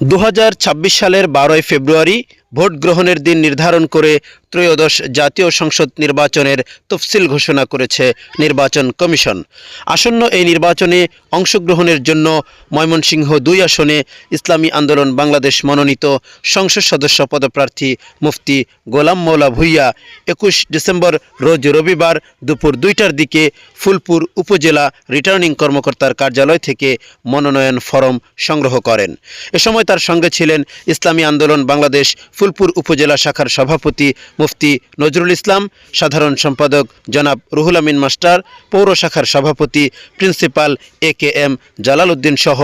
দু হাজার ছাব্বিশ সালের বারোই ফেব্রুয়ারি ভোট গ্রহণের দিন নির্ধারণ করে ত্রয়োদশ জাতীয় সংসদ নির্বাচনের তফসিল ঘোষণা করেছে নির্বাচন কমিশন। আসন্ন এই নির্বাচনে অংশগ্রহণের জন্য ময়মনসিংহ দুই আসনে ইসলামী আন্দোলন বাংলাদেশ মনোনীত সংসদ সদস্য পদপ্রার্থী মুফতি গোলাম মৌলা ভুইয়া একুশ ডিসেম্বর রোজ রবিবার দুপুর দুইটার দিকে ফুলপুর উপজেলা রিটার্নিং কর্মকর্তার কার্যালয় থেকে মনোনয়ন ফরম সংগ্রহ করেন। এ সময় তার সঙ্গে ছিলেন ইসলামী আন্দোলন বাংলাদেশ ফুলপুর উপজেলা শাখার সভাপতি মুফতি নজরুল ইসলাম, সাধারণ সম্পাদক জনাব রুহুল আমিন মাস্টার, পৌর শাখার সভাপতি principal A K M Jalal Uddin সহ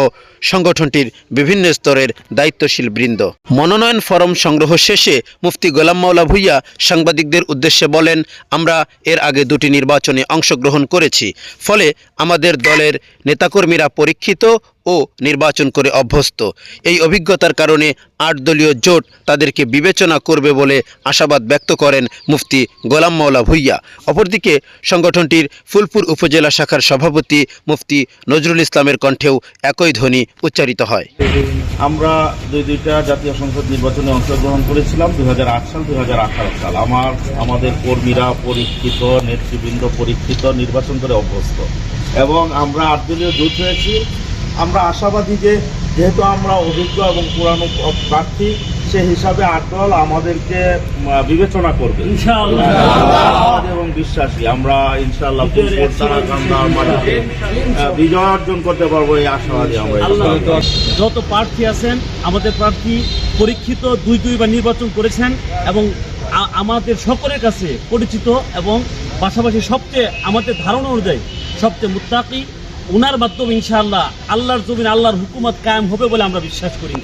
সংগঠনটির বিভিন্ন স্তরের দায়িত্বশীল বৃন্দ। মনোনয়ন ফরম সংগ্রহ শেষে মুফতি গোলাম মাওলা ভুইয়া সাংবাদিকদের উদ্দেশ্যে বলেন, আমরা এর আগে দুটি নির্বাচনে অংশগ্রহণ করেছি, ফলে আমাদের দলের নেতাকর্মীরা পরীক্ষিত ও নির্বাচন করে অভ্যস্ত। এই অভিজ্ঞতার কারণে আট দলীয় জোট তাদেরকে বিবেচনা করবে বলে আশাবাদ ব্যক্ত করেন মুফতি গোলাম মাওলা ভুইয়া। অপরদিকে সংগঠনটির ফুলপুর উপজেলা শাখার সভাপতি মুফতি নজরুল ইসলামের কণ্ঠেও একই ধ্বনি উচ্চারিত হয়। আমরা দুই দুইটা জাতীয় সংসদ নির্বাচনে অংশগ্রহণ করেছিলাম, দুই হাজার আট সাল, দুই হাজার আঠারো সাল। আমার, আমাদের কর্মীরা পরীক্ষিত, নেতৃবৃন্দ পরীক্ষিত, নির্বাচন করে অভ্যস্ত। এবং আমরা আটদলীয় জোট হয়েছি আমরা আশাবাদী যে যেহেতু আমরা অভিজ্ঞ এবং পুরানো প্রার্থী সে হিসাবে আট দল আমাদেরকে বিবেচনা করবে। ইনশাআল্লাহ। এবং বিশ্বাসী। আমরা মাটিতে বিজয় অর্জন করতে পারব এই আশাবাদী আমরা। যত প্রার্থী আছেন আমাদের প্রার্থী পরীক্ষিত দুই দুইবার নির্বাচন করেছেন এবং আমাদের সকলের কাছে পরিচিত এবং পাশাপাশি সবচেয়ে আমাদের ধারণা অনুযায়ী সবচেয়ে মুত্তাকি ওনার মাধ্যমে ইনশাআল্লাহ আল্লাহর জমিন আল্লাহর হুকুমত কায়েম হবে বলে আমরা বিশ্বাস করি